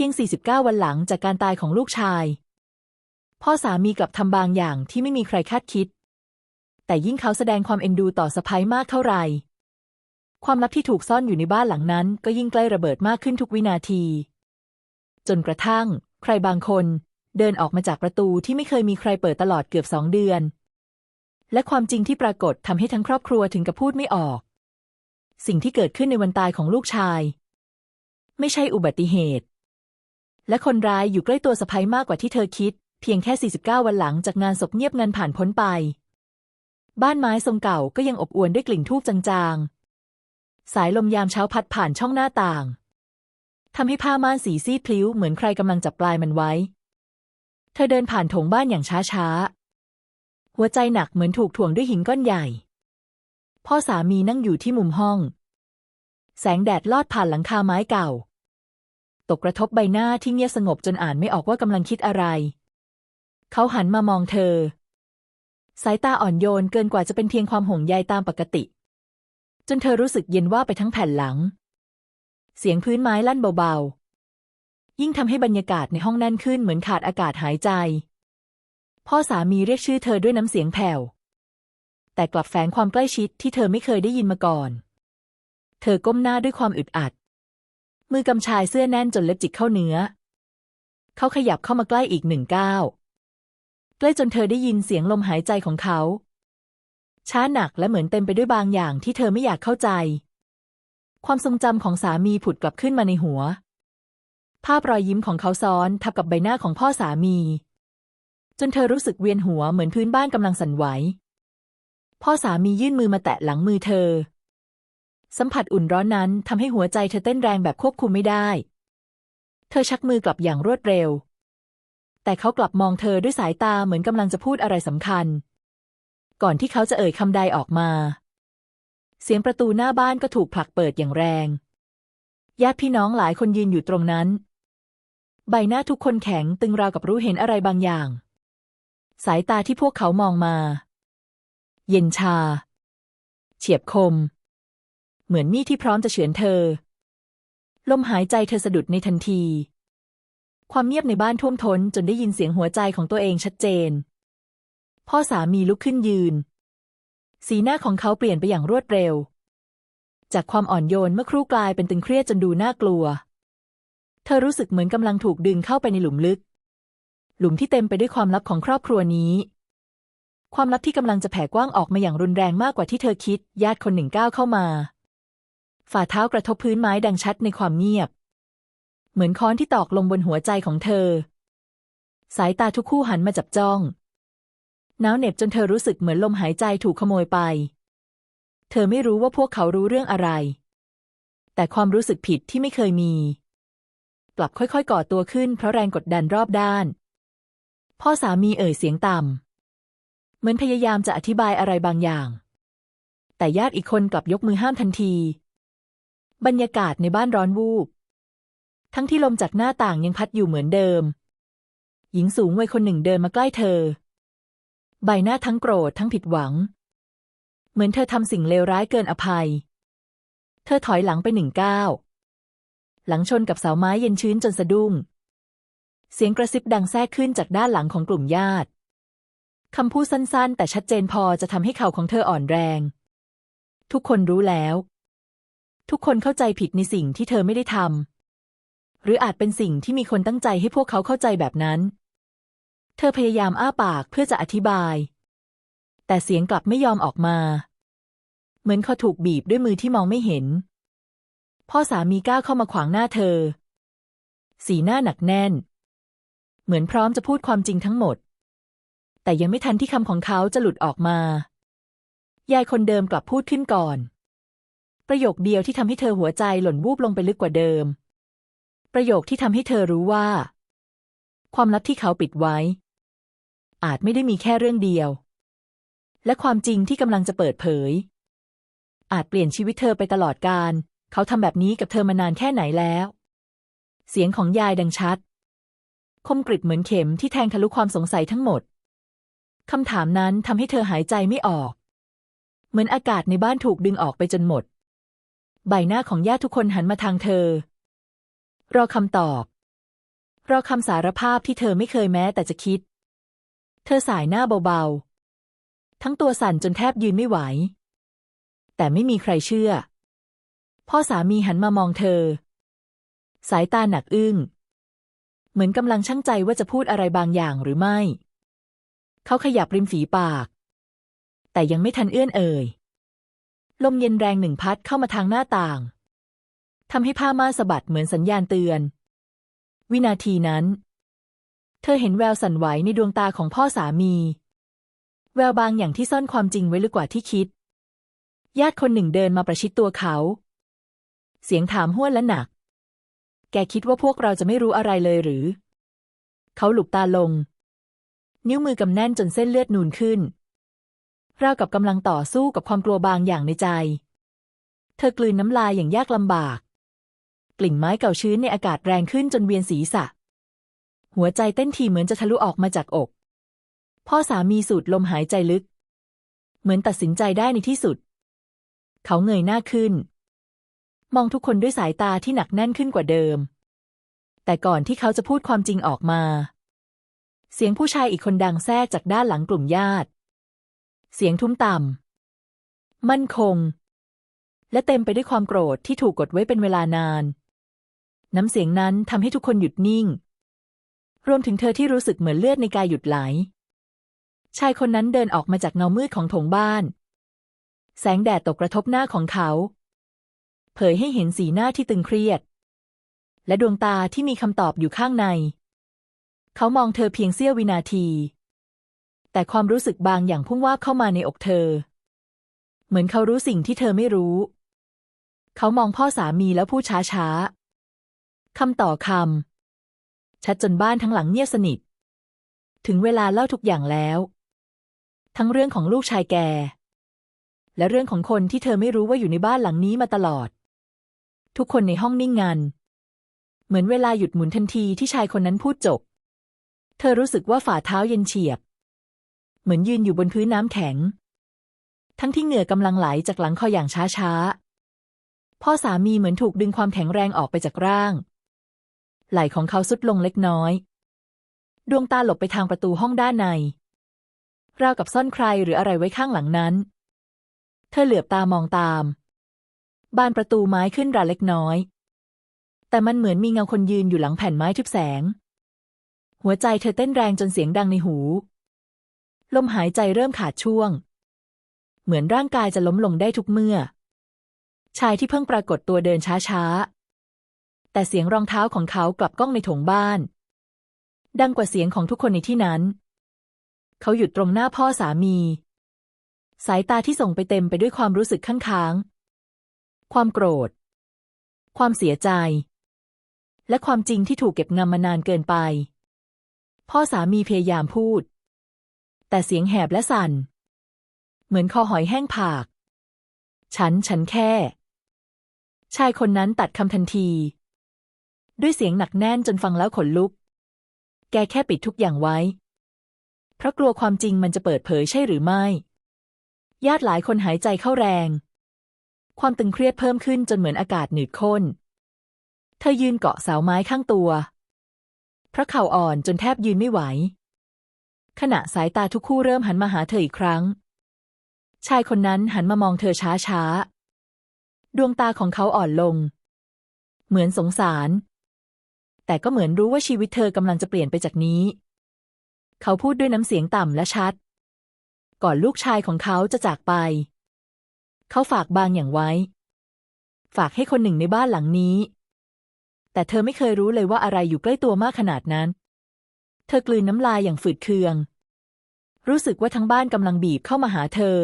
พียง 49 วันหลังจากการตายของลูกชาย พ่อสามีกลับทำบางอย่างที่ไม่มีใครคาดคิด แต่ยิ่งเขาแสดงความเอ็นดูต่อสะพ้ยมากเท่าไหร่ความลับที่ถูกซ่อนอยู่ในบ้านหลังนั้น ก็ยิ่งใกล้ระเบิดมากขึ้นทุกวินาที จนกระทั่ง ใครบางคน เดินออกมาจากประตูที่ไม่เคยมีใครเปิดตลอดเกือบสองเดือน และความจริงที่ปรากฏทำให้ทั้งครอบครัวถึงกับพูดไม่ออก สิ่งที่เกิดขึ้นในวันตายของลูกชาย ไม่ใช่อุบัติเหตุ และคนร้ายอยู่ใกล้ตัวสะพ้ยมากกว่าที่เธอคิด เพียงแค่ 49 วันหลังจากงานศพเงียบงันผ่านพ้นไป บ้านไม้ทรงเก่าก็ยังอบอวลด้วยกลิ่นทูบจางๆ สายลมยามเช้าพัดผ่านช่องหน้าต่างทำให้ผ้าม่านสีซีดพลิ้วเหมือนใครกำลังจับปลายมันไว้ เธอเดินผ่านโถงบ้านอย่างช้าๆ หัวใจหนักเหมือนถูกถ่วงด้วยหินก้อนใหญ่ พ่อสามีนั่งอยู่ที่มุมห้อง แสงแดดลอดผ่านหลังคาไม้เก่า ตกกระทบใบหน้าที่เงียบสงบจนอ่านไม่ออกว่ากำลังคิดอะไร เขาหันมามองเธอ สายตาอ่อนโยนเกินกว่าจะเป็นเพียงความห่วงใยตามปกติ จนเธอรู้สึกเย็นว่าไปทั้งแผ่นหลัง เสียงพื้นไม้ลั่นเบาๆ ยิ่งทำให้บรรยากาศในห้องแน่นขึ้นเหมือนขาดอากาศหายใจ พ่อสามีเรียกชื่อเธอด้วยน้ำเสียงแผ่วแต่กลับแฝงความใกล้ชิดที่เธอไม่เคยได้ยินมาก่อน เธอก้มหน้าด้วยความอึดอัด มือกำชายเสื้อแน่นจนเล็บจิกเข้าเนื้อ เขาขยับเข้ามาใกล้อีกหนึ่งก้าวใกล้จนเธอได้ยินเสียงลมหายใจของเขา ช้าหนักและเหมือนเต็มไปด้วยบางอย่างที่เธอไม่อยากเข้าใจ ความทรงจำของสามีผุดกลับขึ้นมาในหัว ภาพรอยยิ้มของเขาซ้อนทับกับใบหน้าของพ่อสามี จนเธอรู้สึกเวียนหัวเหมือนพื้นบ้านกำลังสั่นไหว พ่อสามียื่นมือมาแตะหลังมือเธอ สัมผัสอุ่นร้อนนั้นทำให้หัวใจเธอเต้นแรงแบบควบคุมไม่ได้ เธอชักมือกลับอย่างรวดเร็ว แต่เขากลับมองเธอด้วยสายตาเหมือนกำลังจะพูดอะไรสำคัญ ก่อนที่เขาจะเอ่ยคำใดออกมา เสียงประตูหน้าบ้านก็ถูกผลักเปิดอย่างแรง ญาติพี่น้องหลายคนยืนอยู่ตรงนั้น ใบหน้าทุกคนแข็งตึงราวกับรู้เห็นอะไรบางอย่าง สายตาที่พวกเขามองมา เย็นชา เฉียบคม เหมือนมีดที่พร้อมจะเฉือนเธอ ลมหายใจเธอสะดุดในทันที ความเงียบในบ้านท่วมท้นจนได้ยินเสียงหัวใจของตัวเองชัดเจน พ่อสามีลุกขึ้นยืน สีหน้าของเขาเปลี่ยนไปอย่างรวดเร็ว จากความอ่อนโยนเมื่อครู่กลายเป็นตึงเครียดจนดูน่ากลัว เธอรู้สึกเหมือนกำลังถูกดึงเข้าไปในหลุมลึก หลุมที่เต็มไปด้วยความลับของครอบครัวนี้ความลับที่กำลังจะแผ่กว้างออกมาอย่างรุนแรงมากกว่าที่เธอคิด ญาติคนหนึ่งก้าวเข้ามา ฝ่าเท้ากระทบพื้นไม้ดังชัดในความเงียบ เหมือนค้อนที่ตอกลงบนหัวใจของเธอ สายตาทุกคู่หันมาจับจ้องหนาวเหน็บจนเธอรู้สึกเหมือนลมหายใจถูกขโมยไป เธอไม่รู้ว่าพวกเขารู้เรื่องอะไร แต่ความรู้สึกผิดที่ไม่เคยมี กลับค่อยๆก่อตัวขึ้นเพราะแรงกดดันรอบด้าน พ่อสามีเอ่ยเสียงต่ำ เหมือนพยายามจะอธิบายอะไรบางอย่าง แต่ญาติอีกคนกลับยกมือห้ามทันที บรรยากาศในบ้านร้อนวูบ ทั้งที่ลมจากหน้าต่างยังพัดอยู่เหมือนเดิม หญิงสูงวัยคนหนึ่งเดินมาใกล้เธอ ใบหน้าทั้งโกรธทั้งผิดหวัง เหมือนเธอทำสิ่งเลวร้ายเกินอภัย เธอถอยหลังไปหนึ่งก้าวหลังชนกับเสาไม้เย็นชื้นจนสะดุ้ง เสียงกระซิบดังแทรกขึ้นจากด้านหลังของกลุ่มญาติคำพูดสั้นๆ แต่ชัดเจนพอจะทำให้เข่าของเธออ่อนแรง ทุกคนรู้แล้ว ทุกคนเข้าใจผิดในสิ่งที่เธอไม่ได้ทำหรืออาจเป็นสิ่งที่มีคนตั้งใจให้พวกเขาเข้าใจแบบนั้น เธอพยายามอ้าปากเพื่อจะอธิบาย แต่เสียงกลับไม่ยอมออกมา เหมือนเขาถูกบีบด้วยมือที่มองไม่เห็น พ่อสามีก้าวเข้ามาขวางหน้าเธอ สีหน้าหนักแน่น เหมือนพร้อมจะพูดความจริงทั้งหมด แต่ยังไม่ทันที่คำของเขาจะหลุดออกมา ยายคนเดิมกลับพูดขึ้นก่อน ประโยคเดียวที่ทำให้เธอหัวใจหล่นวูบลงไปลึกกว่าเดิม ประโยคที่ทำให้เธอรู้ว่า ความลับที่เขาปิดไว้ อาจไม่ได้มีแค่เรื่องเดียว และความจริงที่กำลังจะเปิดเผย อาจเปลี่ยนชีวิตเธอไปตลอดกาลเขาทำแบบนี้กับเธอมานานแค่ไหนแล้ว เสียงของยายดังชัด คมกริบเหมือนเข็มที่แทงทะลุความสงสัยทั้งหมดคำถามนั้นทำให้เธอหายใจไม่ออก เหมือนอากาศในบ้านถูกดึงออกไปจนหมด ใบหน้าของญาติทุกคนหันมาทางเธอ รอคำตอบ รอคำสารภาพที่เธอไม่เคยแม้แต่จะคิด เธอสายหน้าเบาๆ ทั้งตัวสั่นจนแทบยืนไม่ไหว แต่ไม่มีใครเชื่อ พ่อสามีหันมามองเธอ สายตาหนักอึ้ง เหมือนกำลังชั่งใจว่าจะพูดอะไรบางอย่างหรือไม่ เขาขยับริมฝีปาก แต่ยังไม่ทันเอื้อนเอ่ย ลมเย็นแรงหนึ่งพัดเข้ามาทางหน้าต่างทำให้ผ้าม่านสะบัดเหมือนสัญญาณเตือน วินาทีนั้น เธอเห็นแววสั่นไหวในดวงตาของพ่อสามี แววบางอย่างที่ซ่อนความจริงไว้ลึกกว่าที่คิด ญาติคนหนึ่งเดินมาประชิดตัวเขา เสียงถามห้วนและหนัก แกคิดว่าพวกเราจะไม่รู้อะไรเลยหรือ เขาหลุบตาลง นิ้วมือกำแน่นจนเส้นเลือดนูนขึ้น ราวกับกำลังต่อสู้กับความกลัวบางอย่างในใจ เธอกลืนน้ำลายอย่างยากลำบาก กลิ่นไม้เก่าชื้นในอากาศแรงขึ้นจนเวียนศีรษะ หัวใจเต้นทีเหมือนจะทะลุออกมาจากอก พ่อสามีสูดลมหายใจลึก เหมือนตัดสินใจได้ในที่สุด เขาเงยหน้าขึ้น มองทุกคนด้วยสายตาที่หนักแน่นขึ้นกว่าเดิม แต่ก่อนที่เขาจะพูดความจริงออกมา เสียงผู้ชายอีกคนดังแทรกจากด้านหลังกลุ่มญาติ เสียงทุ้มต่ำ มั่นคง และเต็มไปด้วยความโกรธที่ถูกกดไว้เป็นเวลานาน น้ำเสียงนั้นทำให้ทุกคนหยุดนิ่ง รวมถึงเธอที่รู้สึกเหมือนเลือดในกายหยุดไหล ชายคนนั้นเดินออกมาจากเงามืดของโถงบ้าน แสงแดดตกกระทบหน้าของเขา เผยให้เห็นสีหน้าที่ตึงเครียด และดวงตาที่มีคำตอบอยู่ข้างใน เขามองเธอเพียงเสี้ยววินาที แต่ความรู้สึกบางอย่างพุ่งว่าเข้ามาในอกเธอ เหมือนเขารู้สิ่งที่เธอไม่รู้ เขามองพ่อสามีแล้วพูดช้าๆคำต่อคำชัดจนบ้านทั้งหลังเงียบสนิท ถึงเวลาเล่าทุกอย่างแล้ว ทั้งเรื่องของลูกชายแก และเรื่องของคนที่เธอไม่รู้ว่าอยู่ในบ้านหลังนี้มาตลอด ทุกคนในห้องนิ่งงัน เหมือนเวลาหยุดหมุนทันทีที่ชายคนนั้นพูดจบ เธอรู้สึกว่าฝ่าเท้าเย็นเฉียบ เหมือนยืนอยู่บนพื้นน้ำแข็ง ทั้งที่เหงื่อกำลังไหลจากหลังคออย่างช้าๆ พ่อสามีเหมือนถูกดึงความแข็งแรงออกไปจากร่าง ไหล่ของเขาสุดลงเล็กน้อย ดวงตาหลบไปทางประตูห้องด้านใน ราวกับซ่อนใครหรืออะไรไว้ข้างหลังนั้น เธอเหลือบตามองตาม บานประตูไม้ขึ้นราเล็กน้อย แต่มันเหมือนมีเงาคนยืนอยู่หลังแผ่นไม้ทึบแสง หัวใจเธอเต้นแรงจนเสียงดังในหู ลมหายใจเริ่มขาดช่วง เหมือนร่างกายจะล้มลงได้ทุกเมื่อ ชายที่เพิ่งปรากฏตัวเดินช้าๆ แต่เสียงรองเท้าของเขากลับก้องในถงบ้าน ดังกว่าเสียงของทุกคนในที่นั้น เขาหยุดตรงหน้าพ่อสามี สายตาที่ส่งไปเต็มไปด้วยความรู้สึกข้างค้าง ความโกรธ ความเสียใจ และความจริงที่ถูกเก็บงำมานานเกินไป พ่อสามีพยายามพูด แต่เสียงแหบและสั่น เหมือนคอหอยแห้งผาก ฉันฉันแค่ ชายคนนั้นตัดคำทันที ด้วยเสียงหนักแน่นจนฟังแล้วขนลุก แกแค่ปิดทุกอย่างไว้ เพราะกลัวความจริงมันจะเปิดเผยใช่หรือไม่ ญาติหลายคนหายใจเข้าแรง ความตึงเครียดเพิ่มขึ้นจนเหมือนอากาศหนืดข้น เธอยืนเกาะเสาไม้ข้างตัวเพราะเข่าอ่อนจนแทบยืนไม่ไหว ขณะสายตาทุกคู่เริ่มหันมาหาเธออีกครั้ง ชายคนนั้นหันมามองเธอช้าช้าดวงตาของเขาอ่อนลง เหมือนสงสาร แต่ก็เหมือนรู้ว่าชีวิตเธอกำลังจะเปลี่ยนไปจากนี้ เขาพูดด้วยน้ำเสียงต่ำและชัด ก่อนลูกชายของเขาจะจากไป เขาฝากบางอย่างไว้ ฝากให้คนหนึ่งในบ้านหลังนี้ แต่เธอไม่เคยรู้เลยว่าอะไรอยู่ใกล้ตัวมากขนาดนั้น เธอกลืนน้ำลายอย่างฝืดเคือง รู้สึกว่าทั้งบ้านกำลังบีบเข้ามาหาเธอ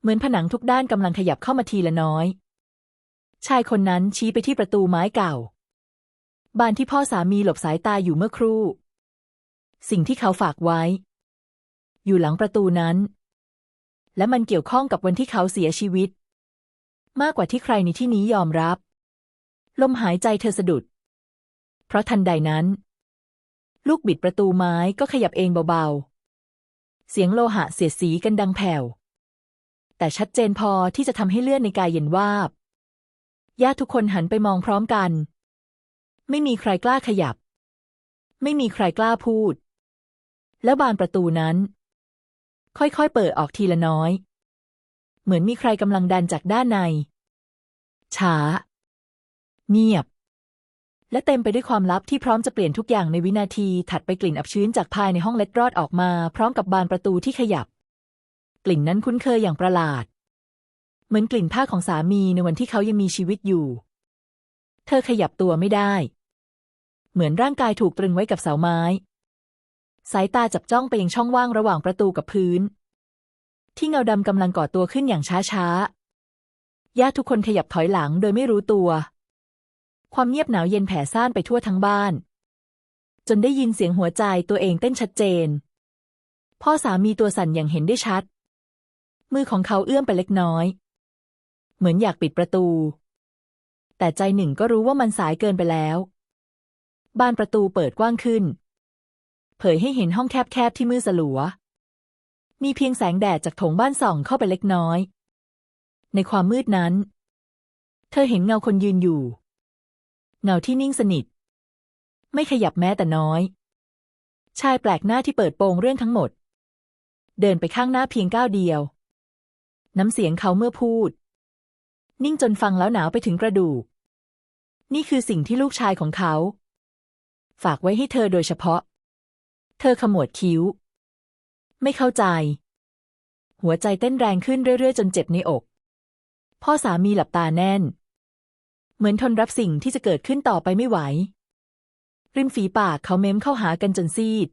เหมือนผนังทุกด้านกำลังขยับเข้ามาทีละน้อย ชายคนนั้นชี้ไปที่ประตูไม้เก่า บานที่พ่อสามีหลบสายตาอยู่เมื่อครู่ สิ่งที่เขาฝากไว้ อยู่หลังประตูนั้น และมันเกี่ยวข้องกับวันที่เขาเสียชีวิต มากกว่าที่ใครในที่นี้ยอมรับ ลมหายใจเธอสะดุด เพราะทันใดนั้น ลูกบิดประตูไม้ก็ขยับเองเบาๆ เสียงโลหะเสียดสีกันดังแผ่ว แต่ชัดเจนพอที่จะทำให้เลือดในกายเย็นวาบ ญาติทุกคนหันไปมองพร้อมกัน ไม่มีใครกล้าขยับ ไม่มีใครกล้าพูด แล้วบานประตูนั้น ค่อยๆ เปิดออกทีละน้อย เหมือนมีใครกำลังดันจากด้านในช้า เงียบ และเต็มไปด้วยความลับที่พร้อมจะเปลี่ยนทุกอย่างในวินาทีถัดไปกลิ่นอับชื้นจากภายในห้องเล็ดรอดออกมา พร้อมกับบานประตูที่ขยับ กลิ่นนั้นคุ้นเคยอย่างประหลาด เหมือนกลิ่นผ้าของสามีในวันที่เขายังมีชีวิตอยู่ เธอขยับตัวไม่ได้ เหมือนร่างกายถูกตรึงไว้กับเสาไม้ สายตาจับจ้องไปยังช่องว่างระหว่างประตูกับพื้น ที่เงาดำกำลังก่อตัวขึ้นอย่างช้าๆญาติทุกคนขยับถอยหลังโดยไม่รู้ตัว ความเงียบหนาวเย็นแผ่ซ่านไปทั่วทั้งบ้าน จนได้ยินเสียงหัวใจตัวเองเต้นชัดเจน พ่อสามีตัวสั่นอย่างเห็นได้ชัด มือของเขาเอื้อมไปเล็กน้อย เหมือนอยากปิดประตู แต่ใจหนึ่งก็รู้ว่ามันสายเกินไปแล้ว บานประตูเปิดกว้างขึ้น เผยให้เห็นห้องแคบๆที่มืดสลัว มีเพียงแสงแดดจากโถงบ้านส่องเข้าไปเล็กน้อย ในความมืดนั้น เธอเห็นเงาคนยืนอยู่ เงาที่นิ่งสนิท ไม่ขยับแม้แต่น้อย ชายแปลกหน้าที่เปิดโปงเรื่องทั้งหมด เดินไปข้างหน้าเพียงก้าวเดียว น้ำเสียงเขาเมื่อพูด นิ่งจนฟังแล้วหนาวไปถึงกระดูก นี่คือสิ่งที่ลูกชายของเขา ฝากไว้ให้เธอโดยเฉพาะ เธอขมวดคิ้ว ไม่เข้าใจ หัวใจเต้นแรงขึ้นเรื่อยๆ จนเจ็บในอก พ่อสามีหลับตาแน่น เหมือนทนรับสิ่งที่จะเกิดขึ้นต่อไปไม่ไหว ริมฝีปากเขาเม้มเข้าหากันจนซีด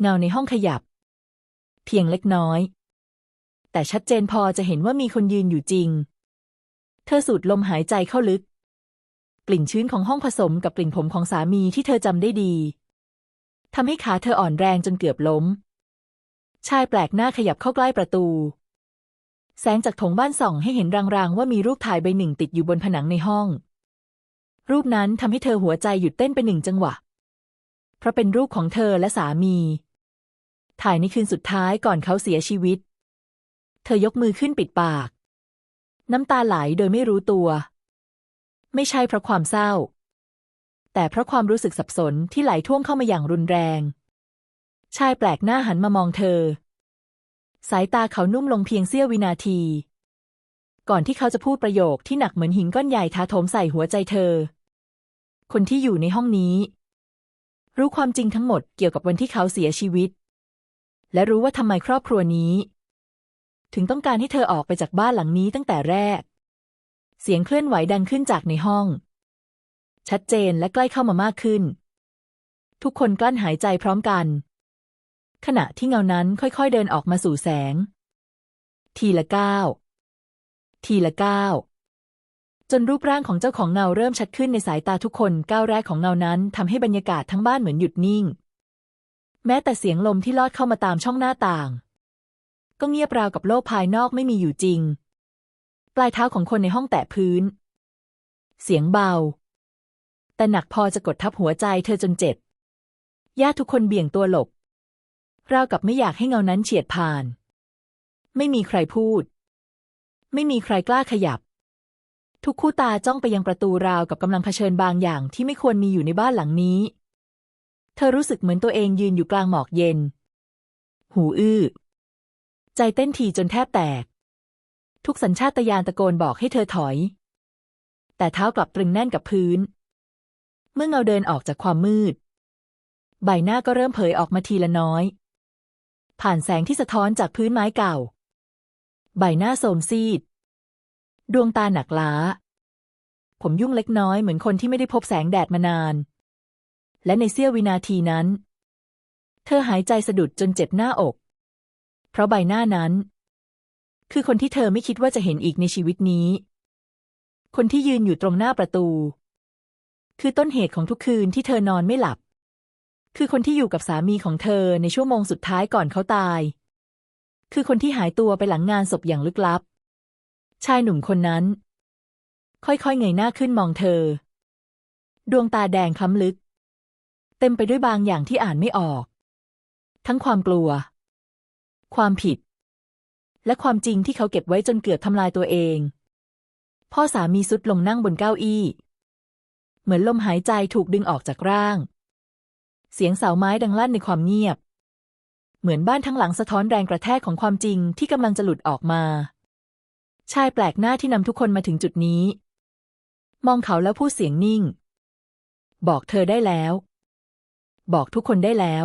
เงาในห้องขยับ เพียงเล็กน้อย แต่ชัดเจนพอจะเห็นว่ามีคนยืนอยู่จริง เธอสูดลมหายใจเข้าลึก กลิ่นชื้นของห้องผสมกับกลิ่นผมของสามีที่เธอจำได้ดีทำให้ขาเธออ่อนแรงจนเกือบล้ม ชายแปลกหน้าขยับเข้าใกล้ประตู แสงจากถงบ้านส่องให้เห็นรางๆ ว่ามีรูปถ่ายใบหนึ่งติดอยู่บนผนังในห้อง รูปนั้นทำให้เธอหัวใจหยุดเต้นไปหนึ่งจังหวะ เพราะเป็นรูปของเธอและสามี ถ่ายในคืนสุดท้ายก่อนเขาเสียชีวิต เธอยกมือขึ้นปิดปาก น้ำตาไหลโดยไม่รู้ตัว ไม่ใช่เพราะความเศร้า แต่เพราะความรู้สึกสับสนที่ไหลท่วมเข้ามาอย่างรุนแรง ชายแปลกหน้าหันมามองเธอ สายตาเขานุ่มลงเพียงเสี้ยววินาที ก่อนที่เขาจะพูดประโยคที่หนักเหมือนหินก้อนใหญ่ท้าโถมใส่หัวใจเธอ คนที่อยู่ในห้องนี้ รู้ความจริงทั้งหมดเกี่ยวกับวันที่เขาเสียชีวิต และรู้ว่าทำไมครอบครัวนี้ ถึงต้องการให้เธอออกไปจากบ้านหลังนี้ตั้งแต่แรก เสียงเคลื่อนไหวดังขึ้นจากในห้อง ชัดเจนและใกล้เข้ามามากขึ้น ทุกคนกลั้นหายใจพร้อมกัน ขณะที่เงานั้นค่อยๆเดินออกมาสู่แสง ทีละก้าวทีละก้าวจนรูปร่างของเจ้าของเงาเริ่มชัดขึ้นในสายตาทุกคนก้าวแรกของเงานั้นทำให้บรรยากาศทั้งบ้านเหมือนหยุดนิ่ง แม้แต่เสียงลมที่ลอดเข้ามาตามช่องหน้าต่าง ก็เงียบราวกับโลกภายนอกไม่มีอยู่จริง ปลายเท้าของคนในห้องแตะพื้น เสียงเบา แต่หนักพอจะกดทับหัวใจเธอจนเจ็บญาติทุกคนเบี่ยงตัวหลบ ราวกับไม่อยากให้เงานั้นเฉียดผ่าน ไม่มีใครพูด ไม่มีใครกล้าขยับ ทุกคู่ตาจ้องไปยังประตูราวกับกำลังเผชิญบางอย่างที่ไม่ควรมีอยู่ในบ้านหลังนี้ เธอรู้สึกเหมือนตัวเองยืนอยู่กลางหมอกเย็น หูอื้อ ใจเต้นถี่จนแทบแตก ทุกสัญชาตญาณตะโกนบอกให้เธอถอย แต่เท้ากลับตรึงแน่นกับพื้น เมื่อเงาเดินออกจากความมืด ใบหน้าก็เริ่มเผยออกมาทีละน้อย ผ่านแสงที่สะท้อนจากพื้นไม้เก่า ใบหน้าโสมซีด ดวงตาหนักล้า ผมยุ่งเล็กน้อยเหมือนคนที่ไม่ได้พบแสงแดดมานาน และในเสี้ยววินาทีนั้น เธอหายใจสะดุดจนเจ็บหน้าอก เพราะใบหน้านั้น คือคนที่เธอไม่คิดว่าจะเห็นอีกในชีวิตนี้ คนที่ยืนอยู่ตรงหน้าประตู คือต้นเหตุของทุกคืนที่เธอนอนไม่หลับ คือคนที่อยู่กับสามีของเธอในชั่วโมงสุดท้ายก่อนเขาตาย คือคนที่หายตัวไปหลังงานศพอย่างลึกลับ ชายหนุ่มคนนั้น ค่อยๆเงยหน้าขึ้นมองเธอ ดวงตาแดงคล้ำลึก เต็มไปด้วยบางอย่างที่อ่านไม่ออก ทั้งความกลัว ความผิด และความจริงที่เขาเก็บไว้จนเกือบทำลายตัวเอง พ่อสามีสุดลงนั่งบนเก้าอี้ เหมือนลมหายใจถูกดึงออกจากร่าง เสียงเสาไม้ดังลั่นในความเงียบ เหมือนบ้านทั้งหลังสะท้อนแรงกระแทกของความจริงที่กำลังจะหลุดออกมา ชายแปลกหน้าที่นำทุกคนมาถึงจุดนี้ มองเขาแล้วพูดเสียงนิ่ง บอกเธอได้แล้ว บอกทุกคนได้แล้ว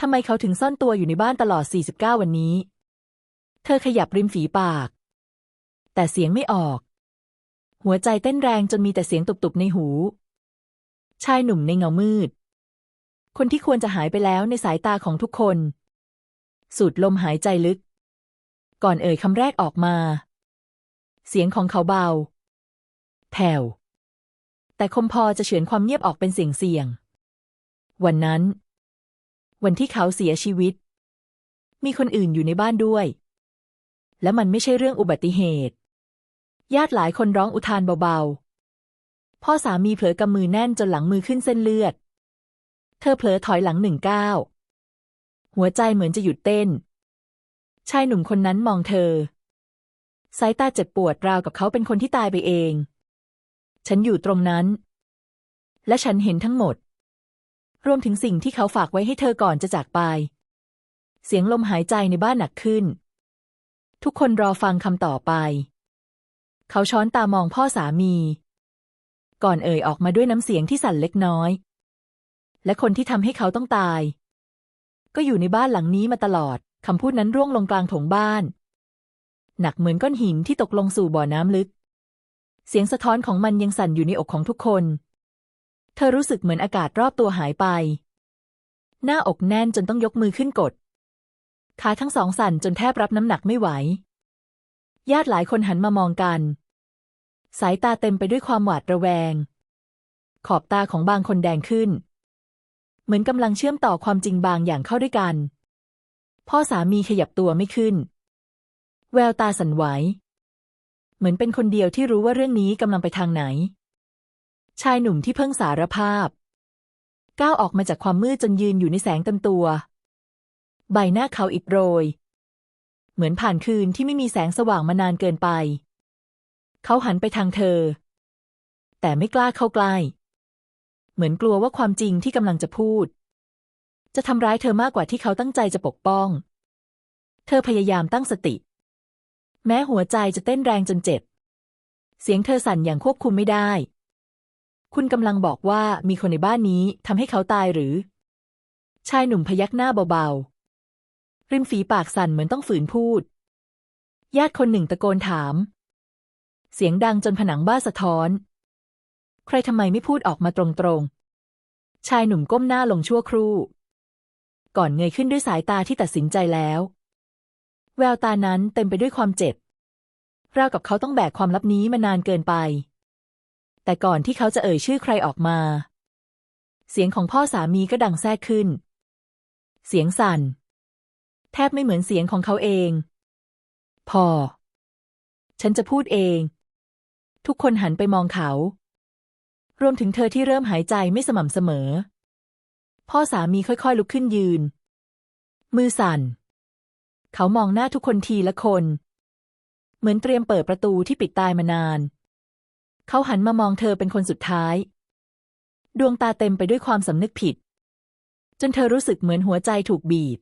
ทำไมเขาถึงซ่อนตัวอยู่ในบ้านตลอด 49 วันนี้ เธอขยับริมฝีปาก แต่เสียงไม่ออก หัวใจเต้นแรงจนมีแต่เสียงตุบๆในหู ชายหนุ่มในเงามืด คนที่ควรจะหายไปแล้วในสายตาของทุกคน สูดลมหายใจลึก ก่อนเอ่ยคำแรกออกมา เสียงของเขาเบา แผ่ว แต่คมพอจะเฉือนความเงียบออกเป็นเสียงเสียง วันนั้น วันที่เขาเสียชีวิต มีคนอื่นอยู่ในบ้านด้วย และมันไม่ใช่เรื่องอุบัติเหตุ ญาติหลายคนร้องอุทานเบาๆพ่อสามีเผลอกำมือแน่นจนหลังมือขึ้นเส้นเลือด เธอเผลอถอยหลังหนึ่งก้าวหัวใจเหมือนจะหยุดเต้น ชายหนุ่มคนนั้นมองเธอ สายตาเจ็บปวดราวกับเขาเป็นคนที่ตายไปเอง ฉันอยู่ตรงนั้น และฉันเห็นทั้งหมด รวมถึงสิ่งที่เขาฝากไว้ให้เธอก่อนจะจากไป เสียงลมหายใจในบ้านหนักขึ้น ทุกคนรอฟังคำต่อไป เขาช้อนตามองพ่อสามี ก่อนเอ่ยออกมาด้วยน้ำเสียงที่สั่นเล็กน้อย และคนที่ทำให้เขาต้องตาย ก็อยู่ในบ้านหลังนี้มาตลอดคำพูดนั้นร่วงลงกลางถงบ้าน หนักเหมือนก้อนหินที่ตกลงสู่บ่อน้ำลึก เสียงสะท้อนของมันยังสั่นอยู่ในอกของทุกคน เธอรู้สึกเหมือนอากาศรอบตัวหายไป หน้าอกแน่นจนต้องยกมือขึ้นกด ขาทั้งสองสั่นจนแทบรับน้ำหนักไม่ไหว ญาติหลายคนหันมามองกัน สายตาเต็มไปด้วยความหวาดระแวง ขอบตาของบางคนแดงขึ้น เหมือนกำลังเชื่อมต่อความจริงบางอย่างเข้าด้วยกัน พ่อสามีขยับตัวไม่ขึ้น แววตาสั่นไหว เหมือนเป็นคนเดียวที่รู้ว่าเรื่องนี้กำลังไปทางไหน ชายหนุ่มที่เพิ่งสารภาพ ก้าวออกมาจากความมืดจนยืนอยู่ในแสงเต็มตัว ใบหน้าเขาอิดโรย เหมือนผ่านคืนที่ไม่มีแสงสว่างมานานเกินไป เขาหันไปทางเธอ แต่ไม่กล้าเข้าใกล้ เหมือนกลัวว่าความจริงที่กำลังจะพูด จะทำร้ายเธอมากกว่าที่เขาตั้งใจจะปกป้อง เธอพยายามตั้งสติ แม้หัวใจจะเต้นแรงจนเจ็บ เสียงเธอสั่นอย่างควบคุมไม่ได้ คุณกำลังบอกว่ามีคนในบ้านนี้ทำให้เขาตายหรือ ชายหนุ่มพยักหน้าเบาๆ ริมฝีปากสั่นเหมือนต้องฝืนพูด ญาติคนหนึ่งตะโกนถาม เสียงดังจนผนังบ้านสะท้อน ใครทำไมไม่พูดออกมาตรงๆ ชายหนุ่มก้มหน้าลงชั่วครู่ ก่อนเงยขึ้นด้วยสายตาที่ตัดสินใจแล้ว แววตานั้นเต็มไปด้วยความเจ็บราวกับเขาต้องแบกความลับนี้มานานเกินไป แต่ก่อนที่เขาจะเอ่ยชื่อใครออกมา เสียงของพ่อสามีก็ดังแทรกขึ้น เสียงสั่น แทบไม่เหมือนเสียงของเขาเอง พอ ฉันจะพูดเอง ทุกคนหันไปมองเขา รวมถึงเธอที่เริ่มหายใจไม่สม่ำเสมอ พ่อสามีค่อยๆ ลุกขึ้นยืน มือสั่น เขามองหน้าทุกคนทีละคน เหมือนเตรียมเปิดประตูที่ปิดตายมานาน เขาหันมามองเธอเป็นคนสุดท้าย ดวงตาเต็มไปด้วยความสำนึกผิด จนเธอรู้สึกเหมือนหัวใจถูกบีบ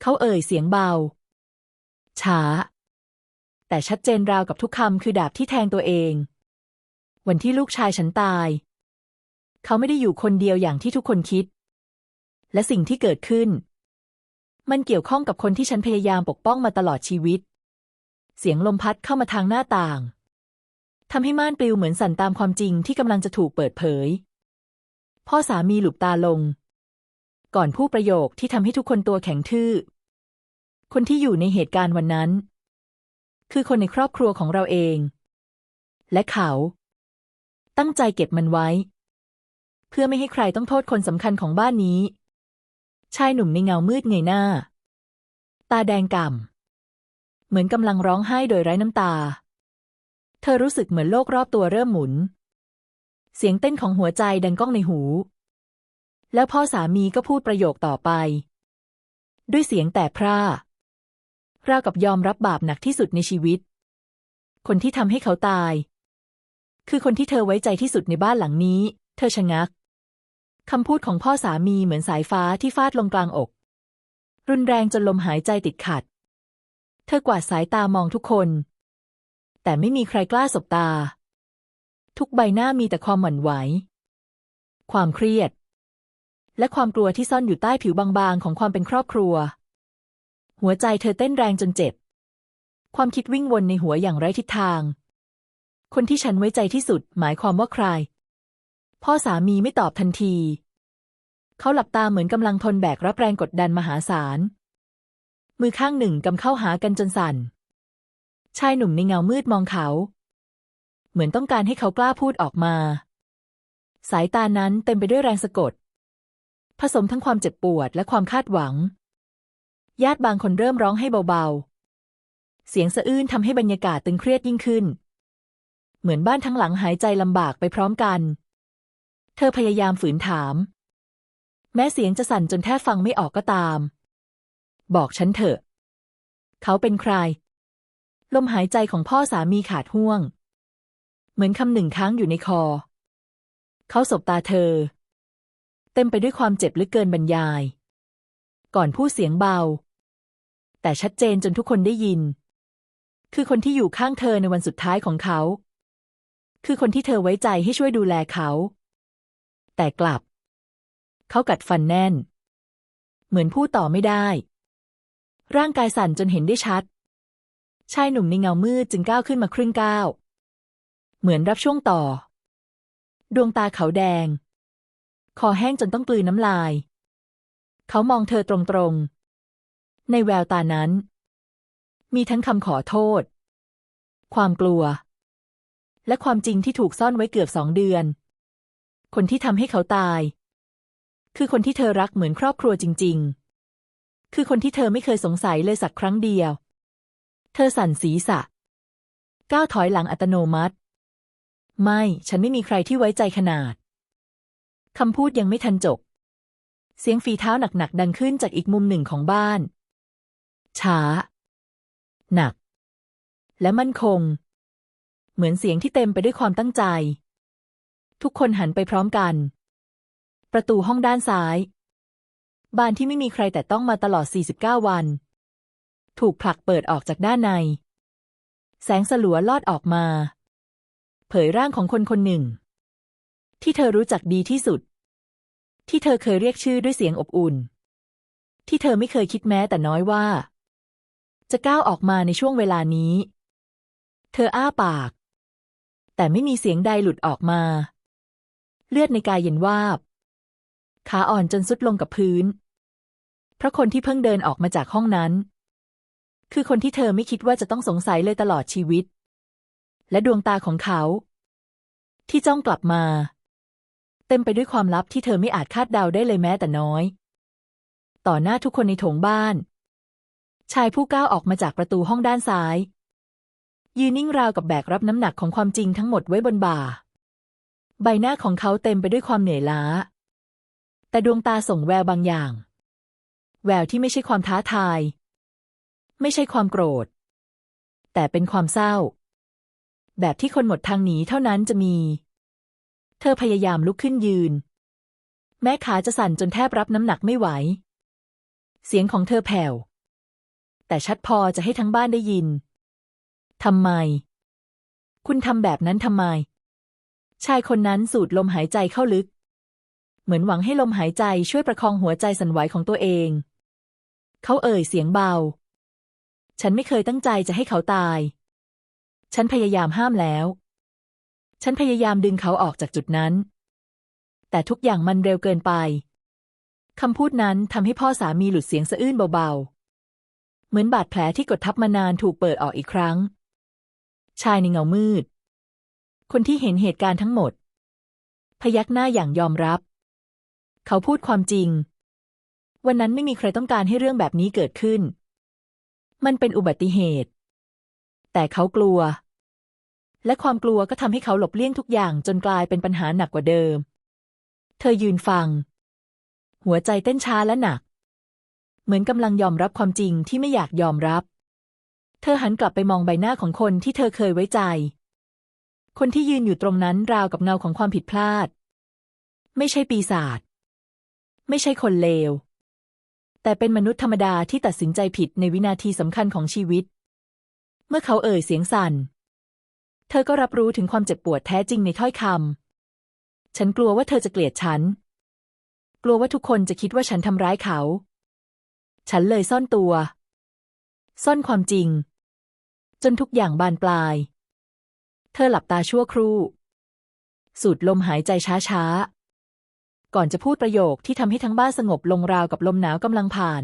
เขาเอ่ยเสียงเบา ช้า แต่ชัดเจนราวกับทุกคำคือดาบที่แทงตัวเอง วันที่ลูกชายฉันตาย เขาไม่ได้อยู่คนเดียวอย่างที่ทุกคนคิด และสิ่งที่เกิดขึ้น มันเกี่ยวข้องกับคนที่ฉันพยายามปกป้องมาตลอดชีวิต เสียงลมพัดเข้ามาทางหน้าต่างทำให้ม่านปลิวเหมือนสั่นตามความจริงที่กำลังจะถูกเปิดเผย พ่อสามีหลุบตาลง ก่อนพูดประโยคที่ทำให้ทุกคนตัวแข็งทื่อ คนที่อยู่ในเหตุการณ์วันนั้น คือคนในครอบครัวของเราเอง และเขา ตั้งใจเก็บมันไว้ เพื่อไม่ให้ใครต้องโทษคนสำคัญของบ้านนี้ ชายหนุ่มในเงามืดเงยหน้า ตาแดงก่ำเหมือนกำลังร้องไห้โดยไร้น้ำตา เธอรู้สึกเหมือนโลกรอบตัวเริ่มหมุน เสียงเต้นของหัวใจดังก้องในหู แล้วพ่อสามีก็พูดประโยคต่อไป ด้วยเสียงแต่พร่าราวกับยอมรับบาปหนักที่สุดในชีวิต คนที่ทำให้เขาตาย คือคนที่เธอไว้ใจที่สุดในบ้านหลังนี้ เธอชะงักคำพูดของพ่อสามีเหมือนสายฟ้าที่ฟาดลงกลางอก รุนแรงจนลมหายใจติดขัด เธอกวาดสายตามองทุกคน แต่ไม่มีใครกล้าสบตา ทุกใบหน้ามีแต่ความหวั่นไหว ความเครียด และความกลัวที่ซ่อนอยู่ใต้ผิวบางๆ ของความเป็นครอบครัว หัวใจเธอเต้นแรงจนเจ็บ ความคิดวิ่งวนในหัวอย่างไร้ทิศทาง คนที่ฉันไว้ใจที่สุด หมายความว่าใคร พ่อสามีไม่ตอบทันที เขาหลับตาเหมือนกำลังทนแบกรับแรงกดดันมหาศาล มือข้างหนึ่งกำเข้าหากันจนสั่น ชายหนุ่มในเงามืดมองเขา เหมือนต้องการให้เขากล้าพูดออกมา สายตานั้นเต็มไปด้วยแรงสะกด ผสมทั้งความเจ็บปวดและความคาดหวัง ญาติบางคนเริ่มร้องให้เบาๆ เสียงสะอื้นทำให้บรรยากาศตึงเครียดยิ่งขึ้น เหมือนบ้านทั้งหลังหายใจลำบากไปพร้อมกัน เธอพยายามฝืนถาม แม้เสียงจะสั่นจนแทบฟังไม่ออกก็ตาม บอกฉันเถอะ เขาเป็นใคร ลมหายใจของพ่อสามีขาดห่วง เหมือนคำหนึ่งค้างอยู่ในคอ เขาสบตาเธอ เต็มไปด้วยความเจ็บลึกเกินบรรยาย ก่อนพูดเสียงเบา แต่ชัดเจนจนทุกคนได้ยิน คือคนที่อยู่ข้างเธอในวันสุดท้ายของเขา คือคนที่เธอไว้ใจให้ช่วยดูแลเขา แต่กลับ เขากัดฟันแน่น เหมือนพูดต่อไม่ได้ ร่างกายสั่นจนเห็นได้ชัด ชายหนุ่มในเงามืดจึงก้าวขึ้นมาครึ่งก้าว เหมือนรับช่วงต่อ ดวงตาเขาแดง คอแห้งจนต้องกลืนน้ำลาย เขามองเธอตรงๆ ในแววตานั้น มีทั้งคำขอโทษ ความกลัว และความจริงที่ถูกซ่อนไว้เกือบสองเดือน คนที่ทำให้เขาตาย คือคนที่เธอรักเหมือนครอบครัวจริง ๆ คือคนที่เธอไม่เคยสงสัยเลยสักครั้งเดียว เธอสั่นศีรษะ ก้าวถอยหลังอัตโนมัติ ไม่ ฉันไม่มีใครที่ไว้ใจขนาดคำพูดยังไม่ทันจบ เสียงฝีเท้าหนักๆดังขึ้นจากอีกมุมหนึ่งของบ้าน ช้า หนัก และมั่นคง เหมือนเสียงที่เต็มไปด้วยความตั้งใจ ทุกคนหันไปพร้อมกัน ประตูห้องด้านซ้าย บานที่ไม่มีใครแต่ต้องมาตลอด 49 วัน ถูกผลักเปิดออกจากด้านใน แสงสลัวลอดออกมา เผยร่างของคนคนหนึ่ง ที่เธอรู้จักดีที่สุด ที่เธอเคยเรียกชื่อด้วยเสียงอบอุ่น ที่เธอไม่เคยคิดแม้แต่น้อยว่า จะก้าวออกมาในช่วงเวลานี้เธออ้าปาก แต่ไม่มีเสียงใดหลุดออกมา เลือดในกายเย็นวาบ ขาอ่อนจนสุดลงกับพื้น เพราะคนที่เพิ่งเดินออกมาจากห้องนั้น คือคนที่เธอไม่คิดว่าจะต้องสงสัยเลยตลอดชีวิต และดวงตาของเขา ที่จ้องกลับมา เต็มไปด้วยความลับที่เธอไม่อาจคาดเดาได้เลยแม้แต่น้อย ต่อหน้าทุกคนในโถงบ้าน ชายผู้ก้าวออกมาจากประตูห้องด้านซ้าย ยืนนิ่งราวกับแบกรับน้ำหนักของความจริงทั้งหมดไว้บนบ่า ใบหน้าของเขาเต็มไปด้วยความเหนื่อยล้า แต่ดวงตาส่งแววบางอย่าง แววที่ไม่ใช่ความท้าทาย ไม่ใช่ความโกรธ แต่เป็นความเศร้า แบบที่คนหมดทางหนีเท่านั้นจะมี เธอพยายามลุกขึ้นยืน แม้ขาจะสั่นจนแทบรับน้ำหนักไม่ไหว เสียงของเธอแผ่ว แต่ชัดพอจะให้ทั้งบ้านได้ยิน ทำไม คุณทำแบบนั้นทำไม ชายคนนั้นสูดลมหายใจเข้าลึก เหมือนหวังให้ลมหายใจช่วยประคองหัวใจสั่นไหวของตัวเอง เขาเอ่ยเสียงเบา ฉันไม่เคยตั้งใจจะให้เขาตาย ฉันพยายามห้ามแล้ว ฉันพยายามดึงเขาออกจากจุดนั้น แต่ทุกอย่างมันเร็วเกินไปคำพูดนั้นทำให้พ่อสามีหลุดเสียงสะอื้นเบาๆ เหมือนบาดแผลที่กดทับมานานถูกเปิดออกอีกครั้ง ชายในเงามืด คนที่เห็นเหตุการณ์ทั้งหมด พยักหน้าอย่างยอมรับ เขาพูดความจริง วันนั้นไม่มีใครต้องการให้เรื่องแบบนี้เกิดขึ้น มันเป็นอุบัติเหตุ แต่เขากลัว และความกลัวก็ทำให้เขาหลบเลี่ยงทุกอย่างจนกลายเป็นปัญหาหนักกว่าเดิม เธอยืนฟัง หัวใจเต้นช้าและหนัก เหมือนกำลังยอมรับความจริงที่ไม่อยากยอมรับ เธอหันกลับไปมองใบหน้าของคนที่เธอเคยไว้ใจ คนที่ยืนอยู่ตรงนั้นราวกับเงาของความผิดพลาด ไม่ใช่ปีศาจ ไม่ใช่คนเลว แต่เป็นมนุษย์ธรรมดาที่ตัดสินใจผิดในวินาทีสำคัญของชีวิต เมื่อเขาเอ่ยเสียงสั่น เธอก็รับรู้ถึงความเจ็บปวดแท้จริงในถ้อยคำ ฉันกลัวว่าเธอจะเกลียดฉัน กลัวว่าทุกคนจะคิดว่าฉันทำร้ายเขา ฉันเลยซ่อนตัว ซ่อนความจริง จนทุกอย่างบานปลาย เธอหลับตาชั่วครู่ สูดลมหายใจช้าๆ ก่อนจะพูดประโยคที่ทำให้ทั้งบ้านสงบลงราวกับลมหนาวกำลังผ่าน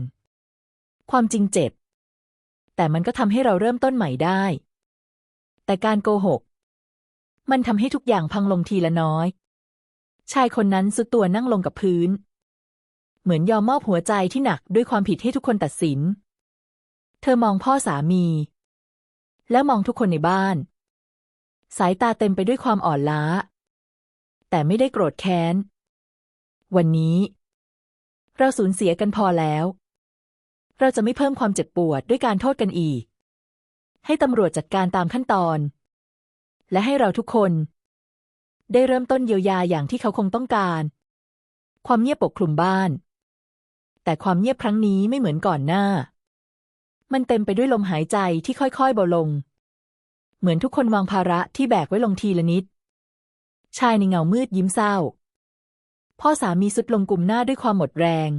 ความจริงเจ็บ แต่มันก็ทำให้เราเริ่มต้นใหม่ได้ แต่การโกหก มันทำให้ทุกอย่างพังลงทีละน้อย ชายคนนั้นสุดตัวนั่งลงกับพื้น เหมือนยอมมอบหัวใจที่หนักด้วยความผิดให้ทุกคนตัดสิน เธอมองพ่อสามี แล้วมองทุกคนในบ้าน สายตาเต็มไปด้วยความอ่อนล้า แต่ไม่ได้โกรธแค้น วันนี้ เราสูญเสียกันพอแล้ว เราจะไม่เพิ่มความเจ็บปวดด้วยการโทษกันอีก ให้ตำรวจจัดการตามขั้นตอน และให้เราทุกคน ได้เริ่มต้นเยียวยาอย่างที่เขาคงต้องการ ความเงียบปกคลุมบ้าน แต่ความเงียบครั้งนี้ไม่เหมือนก่อนหน้า มันเต็มไปด้วยลมหายใจที่ค่อยๆเบาลง เหมือนทุกคนวางภาระที่แบกไว้ลงทีละนิด ชายในเงามืดยิ้มเศร้า พ่อสามีสุดลงกลุ่มหน้าด้วยความหมดแรง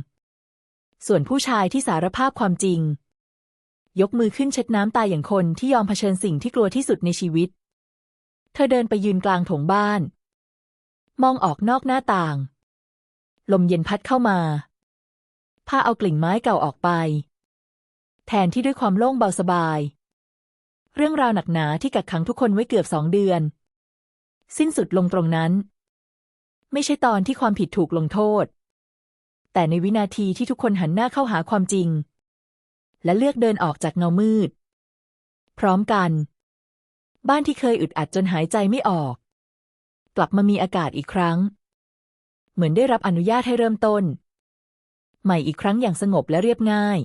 ส่วนผู้ชายที่สารภาพความจริง ยกมือขึ้นเช็ดน้ำตาอย่างคนที่ยอมเผชิญสิ่งที่กลัวที่สุดในชีวิต เธอเดินไปยืนกลางโถงบ้าน มองออกนอกหน้าต่าง ลมเย็นพัดเข้ามาพาเอากลิ่นไม้เก่าออกไป แทนที่ด้วยความโล่งเบาสบาย เรื่องราวหนักหนาที่กักขังทุกคนไว้เกือบสองเดือน สิ้นสุดลงตรงนั้น ไม่ใช่ตอนที่ความผิดถูกลงโทษ แต่ในวินาทีที่ทุกคนหันหน้าเข้าหาความจริง และเลือกเดินออกจากเงามืด พร้อมกัน บ้านที่เคยอึดอัดจนหายใจไม่ออก กลับมามีอากาศอีกครั้ง เหมือนได้รับอนุญาตให้เริ่มต้น ใหม่อีกครั้งอย่างสงบและเรียบง่าย